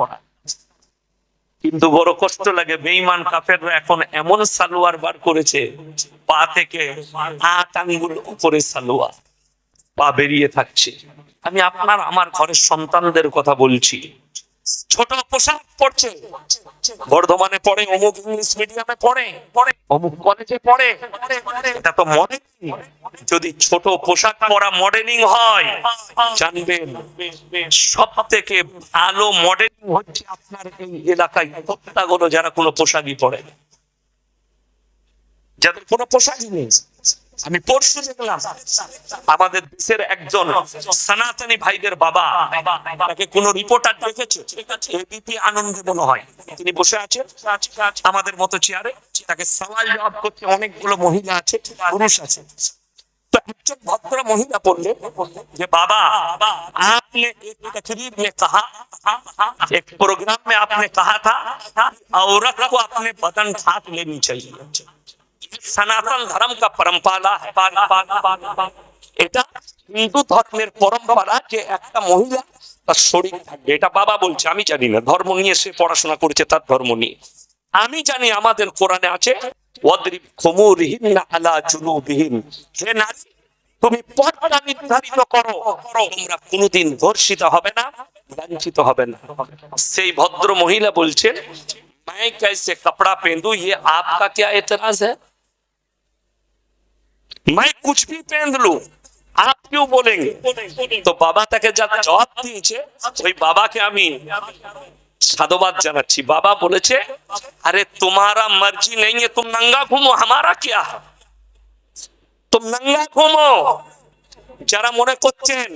পড়া। কিন্তু বড় কষ্ট লাগে বেইমান কাফেররা এখন এমন সালোয়ার বার করেছে, পা থেকে আট আঙ্গুল উপরে সালোয়ার, পা বেরিয়ে থাকছে। আমি আপনার, আমার ঘরের সন্তানদের কথা বলছি। ছোট পোশাক পড়ছে বর্ধমানে পড়ে, অমুক ইংলিশ মিডিয়ামে পড়ে পড়ে, অমুক কলেজে পড়ে। এটা তো মডেলিং। যদি ছোট পোশাক পরা মডেলিং হয়, জানবেন সব থেকে ভালো মডেলিং হচ্ছে আপনার এই এলাকায় প্রত্যাগত যারা কোনো পোশাকই পরে। যাদের কোনো পোশাকই নেই। আমি পরশু দেখলাম, আমাদের দেশের একজন সনাতনী ভাইদের বাবা, তাকে কোন রিপোর্টার দেখেছে? এবিপি আনন্দে মনে হয়। তিনি বসে আছেন, আমাদের মতো চেয়ারে তাকে সওয়াল জবাব করতে অনেকগুলো মহিলা আছে, পুরুষ আছে। তো একজন ভদ্র মহিলা বললেন যে বাবা आपने एक तकरीर में कहा एक प्रोग्राम में आपने कहा था औरत को अपने बदन ढाक लेनी चाहिए সনাতন ধর্ম কা পরম্পরা है এটা হিন্দু ধর্মের পরম্পরা যে একটা মহিলা তার শরীর থাকবে এটা বাবা বলছে আমি জানি না ধর্ম নিয়ে সে পড়াশোনা করেছে তার ধর্ম নিয়ে আমি জানি আমাদের কোরআনে আছে ওয়াদরিব খুমুরিহিন আলা জুনুবিহিন হে নারী তুমি পর্দা নির্ধারিত করো তোমরা কোনোদিন ধর্ষিত হবে না লাঞ্ছিত হবে না সেই ভদ্র মহিলা বলছেন मैं कैसे कपड़ा पहनूं ये आपका क्या एतराज है मैं कुछ भी पहन लू आप क्यों बोलेंगे তো বাবা তাকে যা জবাব দিয়েছে ওই বাবাকে আমি সাধুবাদ জানাচ্ছি। বাবা বলেছে, আরে, তোমারা মর্জি নেই তুম নঙ্গা ঘুমো, আমারা কে তুম নঙ্গা ঘুমো। যারা মনে করছেন,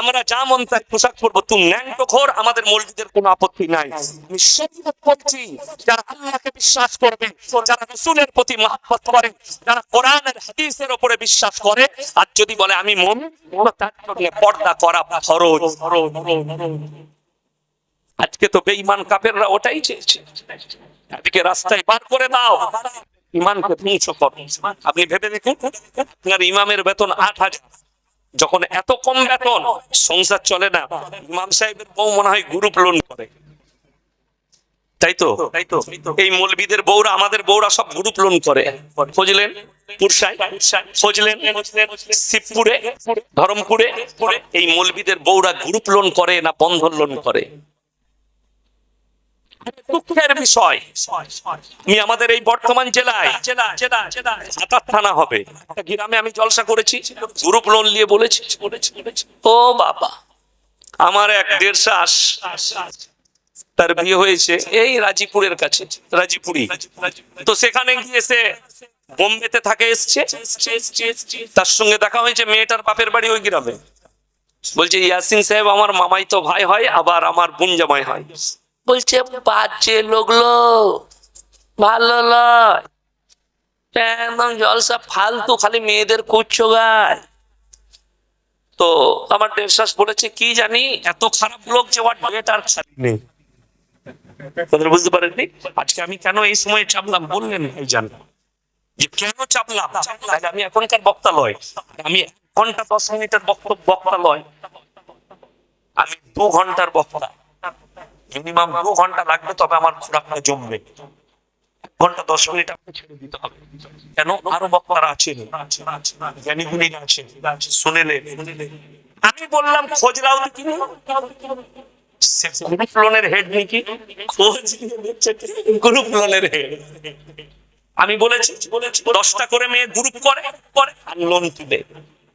আমরা যা মন তাই পোশাক পরবো তুই ন্যাংটোখোর আমাদের মসজিদের কোনো আপত্তি নাই। আমি সত্যি করছি যারা আল্লাহকে বিশ্বাস করবে, যারা রসুলের প্রতি মহাব্বত করে, যারা কোরআনের, হাদিসের ওপরে বিশ্বাস করে, আর যদি বলে, আমি মন তার জন্য পর্দা করা ফরজ। আজকে তো বেঈমান কাফেররা ওটাই চেয়েছে। আজকে রাস্তায় পার করে দাও। ইমানকে ধ্বংস করো। আপনি ভেবে দেখুন, আপনার ইমামের বেতন আট হাজার। যখন এত কম বেতন, সংসার চলে না। ইমাম সাহেবের বউ মনে হয় গ্রুপ লোন করে। তাই তো? এই মৌলবিদের বউরা, আমাদের বউরা সব গ্রুপ লোন করে। শিবপুরে, ধরমপুরে। এই মলবিদের বউরা গ্রুপ লোন করে না বন্ধন লোন করে? দুঃখের বিষয়। আমি আমাদের এই বর্তমান জেলায় জেলা জেলা জেলা সাতার থানা হবে। একটা গ্রামে আমি জলসা করেছি, গ্রুপ লোন নিয়ে বলেছি। ও বাবা। আমার এক দেড় শ্বাস তার বিয়ে হয়েছে এই রাজীপুরের কাছে রাজীপুরি তো সেখানে গিয়ে সে বোম্বেতে থাকে, এসছে। তার সঙ্গে দেখা হয়েছে মেয়েটার বাপের বাড়ি ওই গ্রামে। বলছে, ইয়াসিন সাহেব, আমার মামাই তো ভাই হয়, আবার আমার বোন জামাই হয়। বলছে, বাজে লোকলো ভালো লয় একদম জলসা, ফালতু, খালি মেয়েদের করছ গায়। তো আমার দেড়শ্বাস বলেছে, কি জানি, এত খারাপ লোক যে ওর ডেট আর খালি নেই। কথাটা বুঝতে পারেননি? আজকে আমি কেন এই সময় চাপলাম? বললেন ভাই জান। যে কেন চাপলাম? আমি এখনকার বক্তা লয় আমি এক ঘণ্টা দশ মিনিটের বক্তব্য বক্তা লয় আমি দু ঘণ্টার বক্তা। মিনিমাম দু ঘণ্টা লাগবে, তবে আমার খোরাকটা জমবে। ঘণ্টা দশ মিনিট আপনি ছেড়ে দিতে হবে। কেন? আরও আছেন। আছেন। শুনেলে। আমি বললাম, খোঁজ কি গ্রুপ লোনের হেড নাকি? খোঁজ গ্রুপ লোনের হেড আমি বলেছি দশটা করে মেয়ে গ্রুপ করে করে আর লোন তুলে।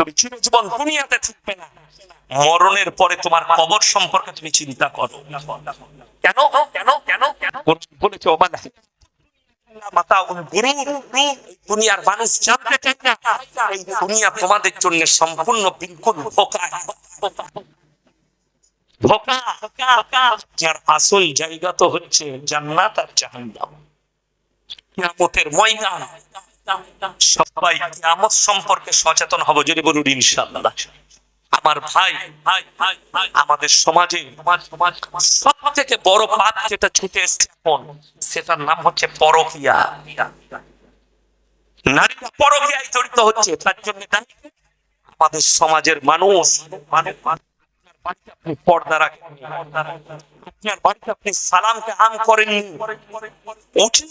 তুমি চিরজীবন দুনিয়াতে থাকবে না। মরণের পরে তোমার কবর সম্পর্কে তুমি চিন্তা করো। কেন? কেন? কেন? কেন? বলেছে দুনিয়ার মানুষ জানতে চায় না। এই দুনিয়া তোমাদের জন্য সম্পূর্ণ বিলকুল যার আসল জায়গা তো হচ্ছে জান্নাত আর জাহান্নাম। কিয়ামতের ময়দান। সবাই কিয়ামত সম্পর্কে সচেতন হব, যদি বলুন ইনশাআল্লাহ। আমার ভাই, আমাদের সমাজে সব থেকে বড় পাপ যেটা ছুটে এসছে এখন, সেটার নাম হচ্ছে পরকিয়া। নারীরা পরকিয়ায় জড়িত হচ্ছে, তার জন্য আমাদের সমাজের মানুষ পর্দা রাখেন আপনি সালামকে আম করেননি, উচিত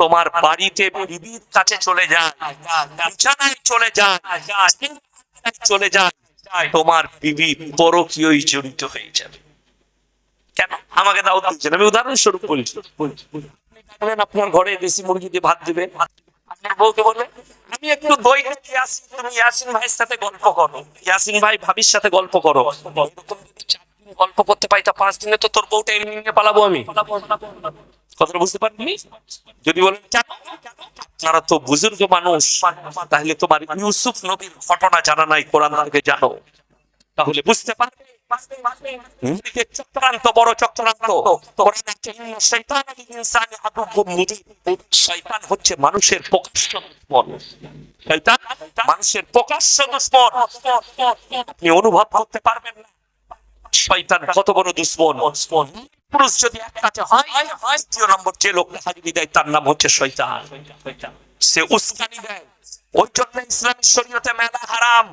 তোমার বাড়িতে বিবির কাছে চলে যায় বিছানায় চলে যায় চলে যায় তোমার বিবি পরকীয়ই জড়িত হয়ে যাবে কেন আমাকে দাও দিচ্ছেন আমি উদাহরণস্বরূপ বলছি আপনার ঘরে দেশি মুরগি দিয়ে ভাত দিবে আপনার বউকে বলবে আমি একটু ইয়াসিন ভাইয়ের সাথে গল্প করো। ইয়াসিন ভাই ভাবির সাথে গল্প করো। গল্প করতে তা পাঁচ দিনে তো তোর বউটা এমনি নিয়ে পালাবো আমি। কথাটা বুঝতে পারবি যদি বলেন আপনারা তো বুজুর্গ মানুষ, তাহলে তোমার ইউসুফ নবীর ঘটনা জানা নাই, কোরআন জানো। তাহলে বুঝতে পারবে মানুষের আপনি অনুভব করতে পারবেন না। শয়তান কত বড় দুশ্মন। পুরুষ যদি এক কাছে হয়, দ্বিতীয় নম্বর যে লোক হাজিরি দেয়, তার নাম হচ্ছে শয়তান। সে উস্কানি দেয়। ওই জন্য ইসলামী শরীয়তে মেলা হারাম।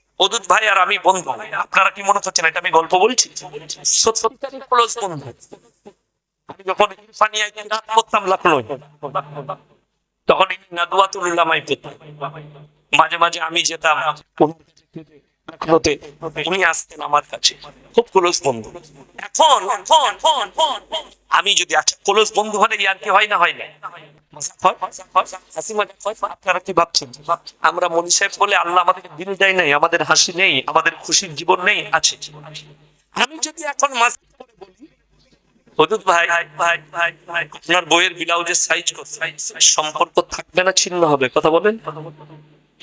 অদূত ভাই আর আমি বন্ধু। আপনারা কি মনে করছেন এটা আমি গল্প বলছি? আমি যখন ইরফানিয়ায় রাত করতাম লখনৌ তখন নাদুয়াতুল উলামায় মাঝে মাঝে আমি যেতাম। উনি আসতেন আমার কাছে। খুব ক্লোজ বন্ধু। এখন আমি যদি আচ্ছা ক্লোজ বন্ধু হলে হয় না হয় না? আমরা মনি সাহেব বলে আল্লাহ আমাদেরকে দিন দেয় নাই, আমাদের হাসি নেই, আমাদের খুশির জীবন নেই, আছে। আমি যদি এখন আপনার বইয়ের ব্লাউজের সাইজ সম্পর্ক থাকবে না, ছিন্ন হবে, কথা বলেন।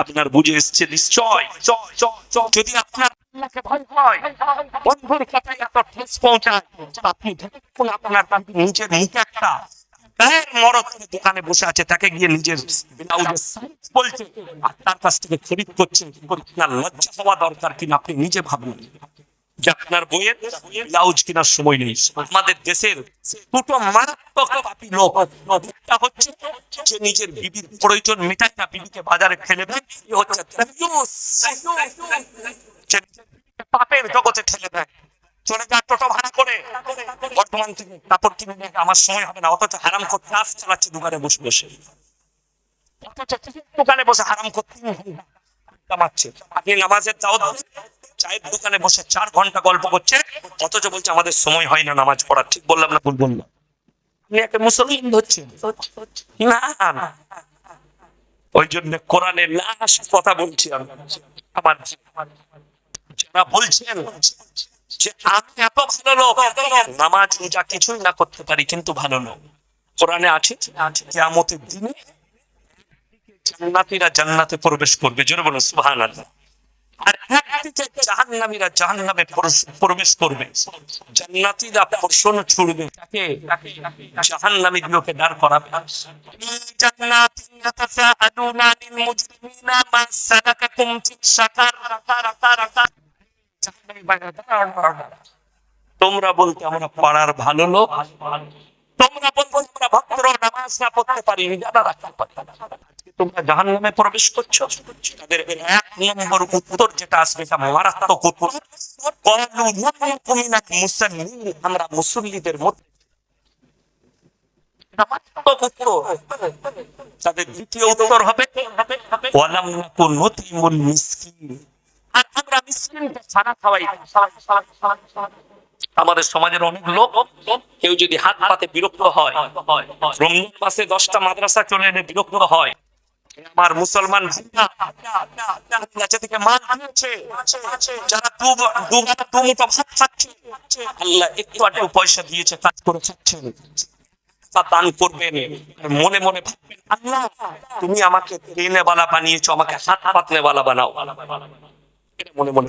আপনার বুঝে এসছে নিশ্চয়। যদি আপনার আল্লাহকে ভয় হয়, বন্ধুর এত ঠেস পৌঁছায় আপনি দেখুন আপনার একটা দোকানে বসে আছে, তাকে গিয়ে নিজের বলছে, আর তার কাছ থেকে খরিদ করছে লজ্জা হওয়া দরকার কিনা আপনি নিজে ভাবুন। যে আপনার বইয়ের ব্লাউজ কেনার সময় নেই। আমাদের দেশের দুটো মারাত্মক হচ্ছে যে নিজের বিবির প্রয়োজন বিবিকে বাজারে ফেলে পাপের জগতে ঠেলে দেয়। চলে যায় টোটো ভাড়া করে। বর্তমান থেকে কাপড় কিনে নিয়ে আমার সময় হবে না। অথচ হারাম করতে কাজ চালাচ্ছে দোকানে বসে বসে। অথচ দোকানে বসে হারাম করতে কামাচ্ছে। আপনি নামাজের দাওয়াত চায়ের দোকানে বসে চার ঘণ্টা গল্প করছে অথচ বলছে আমাদের সময় হয় না নামাজ পড়ার। ঠিক বললাম না? ভুল বললাম। একটা মুসলমান ধরছেন। না না ওই জন্য কোরআনের লাশ কথা বলছি আমি। আমার যারা বলছেন যে আমি এত ভালো লোক নামাজ রোজা কিছুই না করতে পারি কিন্তু ভালো লোক। কোরআনে আছে কেয়ামতের দিনে জান্নাতীরা জান্নাতে প্রবেশ করবে। জোরে বলুন সুবহানাল্লাহ। দাঁড়, দাঁড়, দাঁড়। তোমরা বলতে আমরা পাড়ার ভালো লোক। তোমরা বলব আমরা ভক্তর নামাজ না পড়তে পারি যারা রাখতে পারি। তোমরা জাহান নামে প্রবেশ করছ। তাদের এক নম্বর উত্তর যেটা আসবে এটা মারাত্মক উত্তর। আমরা মুসল্লিদের মধ্যে। তাদের দ্বিতীয় উত্তর হবে আর আমরা মিসকিনকে খানা খাওয়াই। আমাদের সমাজের অনেক লোক, কেউ যদি হাত পাতে বিরক্ত হয় মাসে দশটা মাদ্রাসা চলে এলে বিরক্ত হয়। আমার মুসলমান মান একটু পয়সা দিয়েছে, কাজ করে দান করবেন, মনে মনে আল্লাহ, তুমি আমাকে ট্রেনে বানিয়েছো, আমাকে হাত পাতনে বালা বানাও মনে মনে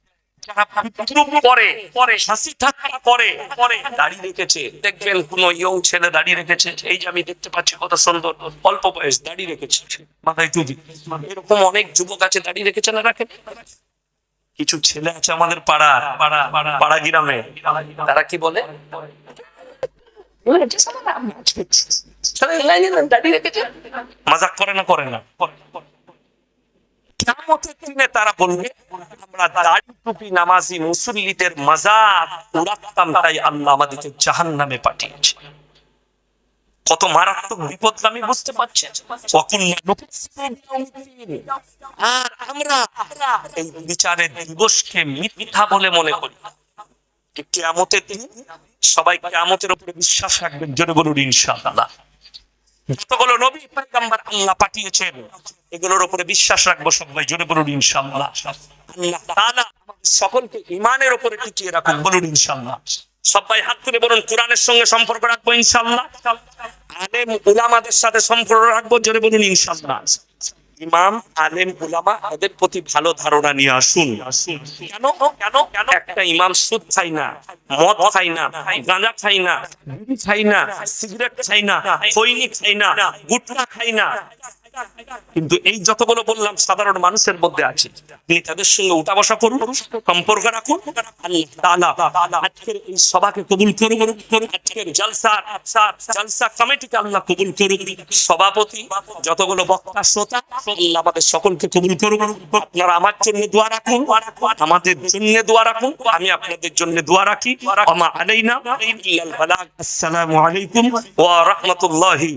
যারা বিদ্রুপ করে করে হাসি ঠাট্টা করে করে দাড়ি রেখেছে। দেখবেন কোন ইয়ং ছেলে দাড়ি রেখেছে এই যে আমি দেখতে পাচ্ছি কত সুন্দর অল্প বয়স দাড়ি রেখেছে। মাথায় টুপি। এরকম অনেক যুবক আছে দাড়ি রেখেছে না রাখেন? কিছু ছেলে আছে আমাদের পাড়া পাড়া পাড়া গ্রামে। তারা কি বলে? মজাক করে না করে না তারা বলবে, আমরা দাড়ি টুপি নামাজি মুসল্লিদের মজাক উড়াতাম তাই আল্লাহ আমাদেরকে জাহান্নামে পাঠিয়েছে। কত মারাত্মক বুঝতে এই বিচারের দিবসকে মিথ্যা বলে মনে করি। দিন সবাই কেয়ামতের উপরে বিশ্বাস রাখবেন জোরে বলুন ইনশাআল্লাহ। নবী পাঠিয়েছেন? এগুলোর উপরে বিশ্বাস রাখব সবাই, জোরে বলুন তাআলা সকলকে ইমানের উপরে টিকিয়ে রাখুন, বলুন ইনশাআল্লাহ সবাই হাত তুলে বলুন, কোরআনের সঙ্গে সম্পর্ক রাখব ইনশাআল্লাহ আলেম উলামাদের সাথে সম্পর্ক রাখব, জোরে বলুন ইনশাআল্লাহ ইমাম, আলেম, উলামা, এদের প্রতি ভালো ধারণা নিয়ে আসুন। কেন? কেন? কেন? একটা ইমাম সুদ খাই না, মদ খাই না, গাঁজা খাই না খাই না, সিগারেট খাই না খাই না, গুটকা খাই না। কিন্তু এই যতগুলো বললাম, সাধারণ মানুষের মধ্যে আছে। আপনি তাদের সঙ্গে উঠা বসা করুন, সম্পর্ক রাখুন। আজকের এই সভাকে কবুল করুন। আজকের সভাপতি, যতগুলো বক্তা, শ্রোতা আমাদের সকলকে কবুল করুন। আপনারা আমার জন্য দোয়া রাখুন। আমাদের জন্য দোয়া রাখুন। আমি আপনাদের জন্য দোয়া রাখি। আমা আলাইনা আসসালামু আলাইকুম ওয়া রাহমাতুল্লাহি